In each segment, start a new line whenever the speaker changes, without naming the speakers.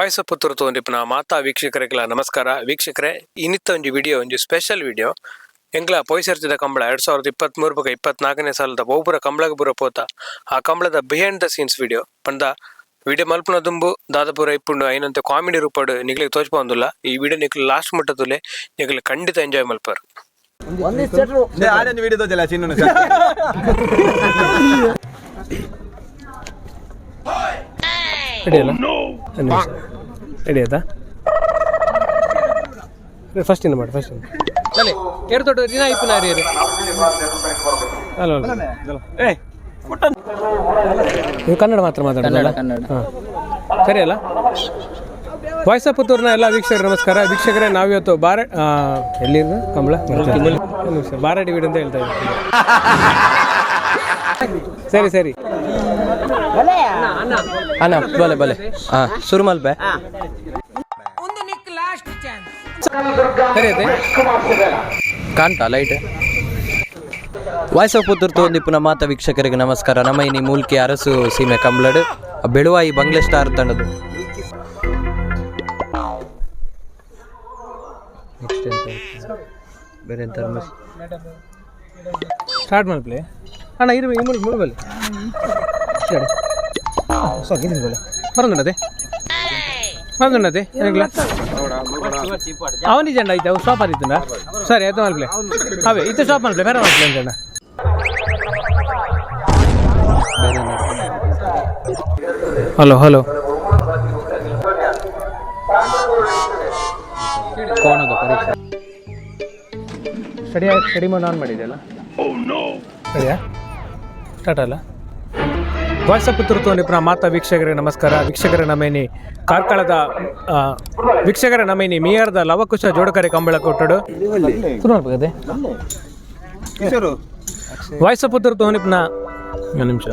Voice ಪುತ್ರ ತೋಂದಿಪ್ಪನ ಮಾತಾ ವೀಕ್ಷಕರಿಗೆಲ್ಲ ನಮಸ್ಕಾರ. ವೀಕ್ಷಕರೇ ಇನ್ನಿತ್ತ ಒಂದು ವಿಡಿಯೋ ಒಂದು ಸ್ಪೆಷಲ್ ವಿಡಿಯೋ ಎಂಗ್ಲ ಪೊಯ್ಸರ್ತಿದ ಕಂಬಳ ಎರಡ್ ಸಾವಿರದ ಇಪ್ಪತ್ತ್ ಮೂರು ಬಗ್ಗೆ ಇಪ್ಪತ್ನಾಲ್ಕನೇ ಸಾಲದ ಒಬ್ಬರ ಕಂಬಳಗ ಬುರ ಪೋತ. ಆ ಕಂಬಳದ ಬಿಹೈಂಡ್ ದ ಸೀನ್ಸ್ ವಿಡಿಯೋ ಪಂದ ವಿಡಿಯೋ ಮಲ್ಪನ ದುಂಬು ದಾದಾಪುರ ಇಪ್ಪುಂಡು ಐನಂತ ಕಾಮಿಡಿ ರೂಪಾಡು ನಿಗ್ಲಿಗೆ ತೋಚ್ಪೊಂದುಲ್ಲ ಈ ವಿಡಿಯೋ ನಿಕ್ಲು ಲಾಸ್ಟ್ ಮಟ್ಟದಲ್ಲಿ ನಿಗ್ಲು ಖಂಡಿತ ಎಂಜಾಯ್ ಮಲ್ಪರು.
ಆಡೊಂದು
ಆಯ್ತಾ? ಫಸ್ಟ್ ಇನ್ನು ಮಾಡಿ ಫಸ್ಟ್ ಅಲ್ಲೇ ಎರಡು ದೊಡ್ಡ ದಿನ ಐಪ್ ಯಾರು ಅಲ್ಲ ಅಲ್ಲ. ನೀವು ಕನ್ನಡ ಮಾತ್ರ ಮಾತಾಡೋದಲ್ಲ ಹಾಂ. ಸರಿ ಅಲ್ಲ? ವಾಯ್ಸ್ ಆಫ್ ಪುತ್ತೂರಿನ ಎಲ್ಲ ವೀಕ್ಷಕರು ನಮಸ್ಕಾರ. ವೀಕ್ಷಕರೇ ನಾವಿವತ್ತು ಬಾರ ಎಲ್ಲಿ ಎಲ್ಲಿಂದ? ಕಂಬಳ ನಿಮಿಷ ಬಾರಾಡಿ ವೀಡು ಅಂತ ಹೇಳ್ತಾ ಇದ್ದೀವಿ ಸರಿ ಸರಿ.
ಅಣ್ಣ ಬಲೆ ಬಲೆ. ಹಾ ಶುರು ಮಲ್ಪೆ ಕಾಣ್ತಾ ಲೈಟ್ ವಾಯ್ಸ್ ಆಫ್ ಪುತ್ತೂರು ತೋಂದಿಪ್ಪುನ ಮಾತ ವೀಕ್ಷಕರಿಗೆ ನಮಸ್ಕಾರ. ನಮ್ಮ ಇನಿ ಮೂಲ್ಕಿ ಅರಸು ಸೀಮೆ ಕಂಬ್ಲಡ್ ಬೆಳುವಾಯಿ ಬಂಗ್ಲೆ ಸ್ಟಾರ್ ತಂಡದು. ಬೇರೆ
ಸ್ಟಾರ್ಟ್ ಮಾಡ್ಪ್ಲೆ ಅಣ್ಣ ಇರು ಈ ಮುಳು ಮುಳು ಬಲ್ಲಿ ಏನಿಲ್ಲ ಅವನಿ ಜಂಡ ಐತೆ ಅವು ಶಾಪ್ ಸರಿ ಆಯ್ತು ಮಲ್ಪ್ಲೆ ಅವೇ ಇತ್ತು ಶಾಪ್ ಮಲ್ಪ್ಲೆ ಬೇರೆ ಮಲ್ಪ್ಲೆ ಜಂಡ ಹಲೋ ಹಲೋ.
ಕೋಣದ ಪರೀಕ್ಷೆ.
ಸ್ಟಡಿ ಸ್ಟಡಿ ಮೋಡ್ ಆನ್ ಮಾಡಿದೆಯಲ್ಲ ಸರಿಯಾ? ಸ್ಟಾರ್ಟ್ ಅಲ್ಲ? ವಾಯ್ಸ್ ಪುತ್ರ ತೋಂಡಿಪ್ಪ ಮಾತಾ ವೀಕ್ಷಕರೇ ನಮಸ್ಕಾರ. ವೀಕ್ಷಕರ ನಮೇನಿ ಕಾರ್ಕಳದ ವೀಕ್ಷಕರ ನಮೇನಿ ಮಿಯರ್ದ ಲವಕುಶ ಜೋಡಕರೆ ಕಂಬಳ ಕೊಟ್ಟಡು. ನೋಡ್ಬೇಕದೆ ವಾಯ್ಸ್ ಪುತ್ರ ತೋಂಡಿಪ್ನ ಒಂದು ನಿಮಿಷ.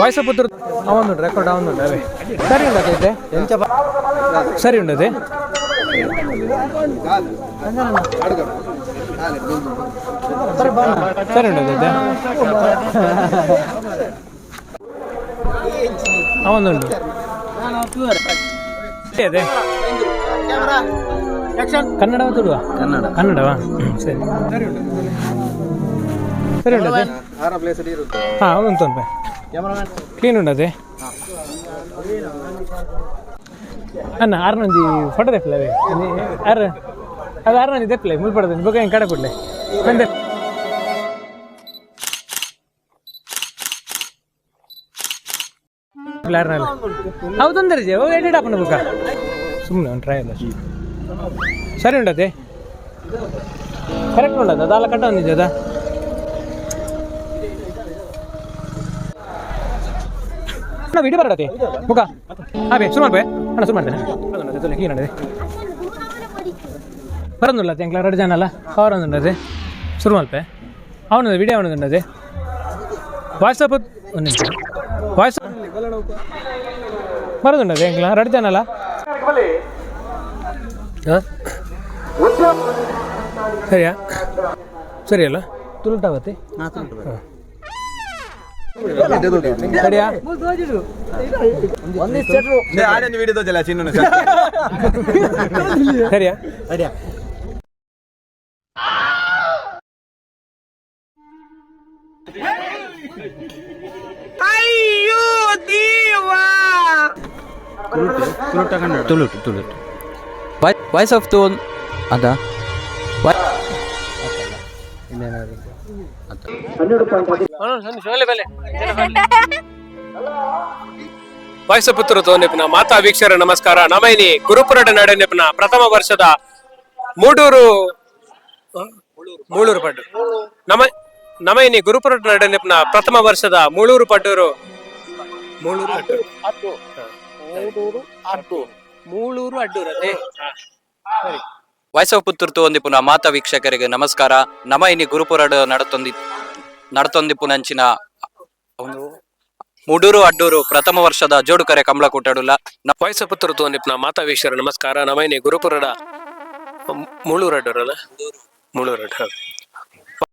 ವಾಯ್ಸ್ ಪುತ್ರ ಅವನು ರೆಕಾರ್ಡ್ ಅವನು ಅವೇ ಸರಿ ಉಂಡದೈತೆ ಸರಿ ಉಂಡದೆ ಸರಿ ಉಂಟು ಅವನೊಂದು ಅದೇ ಕನ್ನಡವ ತುಳುವ ಕನ್ನಡ ಕನ್ನಡವಾ ಹ್ಮ್, ಸರಿ ಸರಿ ಉಂಟದೆ ಹಾಂ ಅವನೊಂದು ತೊಂದ್ರೆ ಕ್ಲೀನ್ ಉಂಟದೆ ಅನ್ನ ಆರ್ನೊಂದಿ ಫೋಟೋ ತೆಪ್ಪಲವೇ ಆರು ಅದು ಆರ್ನೊಂದಿ ತೆಪ್ಪಲೆ ಮುಲ್ಪಡದೆ ಬೇಕಾ ಹಿಂಗೆ ಕಡೆ ಕೊಡ್ಲೆ ಬಂದೆ. ಯಾರನ್ನಲ್ಲ ಹೌದೊಂದರೆ ಜೆ ಹೋಗಿ ಎಡಿಟ್ ಹಾಕೊಂಡು ಸುಮ್ಮನೆ ಟ್ರೈ ಅಲ್ಲ ಸರಿ ಉಂಟದೆ ಕರೆಕ್ಟ್ ಉಂಟದ ಅದಲ್ಲ ಕಟ್ಟ ಅಣ್ಣ ವಿಡಿಯೋ ಬರಡತೆ ಮುಖ ಹಾ ಬೇ ಶುರು ಮಾಡ್ಬೇ ಅಣ್ಣ, ಶುರು ಮಾಡ್ತೇನೆ. ಅದೇ ಬರೋದಿಲ್ಲ ತೆಂಕ್ಲ ರಡ್ ಜನ ಅಲ್ಲ? ಅವರೊಂದುಂಡದೆ ಶುರು ಮಲ್ಪೆ ಅವನದು ವಿಡಿಯೋ ಅವನದುಂಡದೆ ವಾಟ್ಸಪ್ ಒಂದು ನಿಮಿಷ. ವಾಯ್ಸ್ ಬರೋದುಂಡದೆ ಎಂಕ್ಲ ಎರಡು ರಡ್ ಅಲ್ಲ? ಹಾಂ? ಸರಿಯಾ? ಸರಿ ಅಲ್ಲ ತುಳುಟಾಗತ್ತೆ ಸರಿಯಾ?
ಸರಿಯಾ?
ಸರಿಯಾ
ತುಳುಟು ತುಳುಟು. ವಾಯ್ಸ್ ಆಫ್ ತೋನ್ ಅದ.
ವಾಯ್ಸ್ ಪುತ್ರ ತೋನೆಪಿನ ಮಾತಾ ವೀಕ್ಷರ ನಮಸ್ಕಾರ. ನಮೈನಿ ಗುರುಪುರಡ ನಡೆನೆಪಿನ ಪ್ರಥಮ ವರ್ಷದ ಮೂಡೂರು? ಮೂಳೂರು ಪಡ್ಡು ನಮ ನಮೈನಿ ಗುರುಪುರಡ ನಡೆನೆಪಿನ ಪ್ರಥಮ ವರ್ಷದ ಮೂಳೂರು ಪಡ್ಡೂರು ಮೂಳೂರು ಅಡ್ಡೂರು ಮೂಳೂರು ಅಡ್ಡೂರು ಅದೇ. ಸರಿ.
ವಾಯ್ಸ್ ಆಫ್ ಪುತ್ತೂರು ಮಾತ ವೀಕ್ಷಕರಿಗೆ ನಮಸ್ಕಾರ. ನಮ ಇನಿ ಗುರುಪುರಡ್ ನಡತೊಂದಿ ನಡತೊಂದಿಪುನಂಚಿನ ಒಂದು ಮುಡೂರು ಅಡ್ಡೂರು ಪ್ರಥಮ ವರ್ಷದ ಜೋಡುಕರೆ ಕಮಲ ಕೂಟಾಡುಲ್ಲ ನ-
ವಾಯ್ಸ ಪುತ್ರ ತೋನೆಪಿನ ಮಾತಾ ವೀಕ್ಷರ ನಮಸ್ಕಾರ. ನಮೈನಿ ಗುರುಪುರಡ ಮೂಳೂರು ಅಡ್ಡೂರಲ್ಲ ಮೂಳೂರು ಅಡ್ಡ